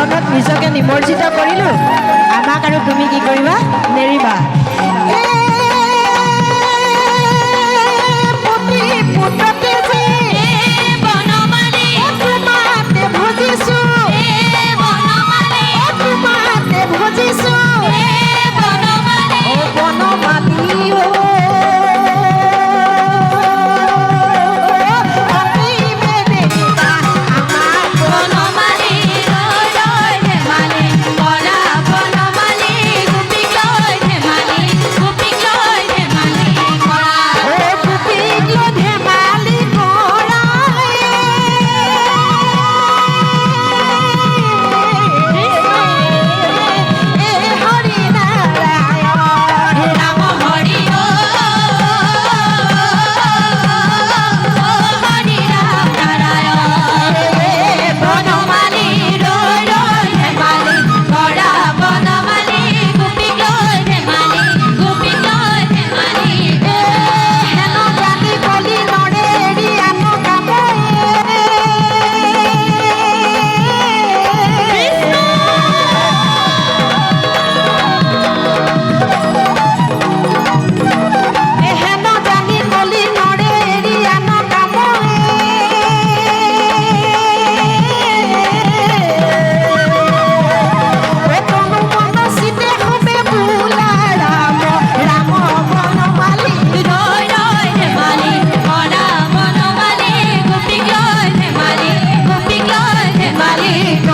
বিমৰ্জিত কৰিলোঁ। আমাক আৰু তুমি কি কৰিবা? নেৰিবা ধেমালি Hey,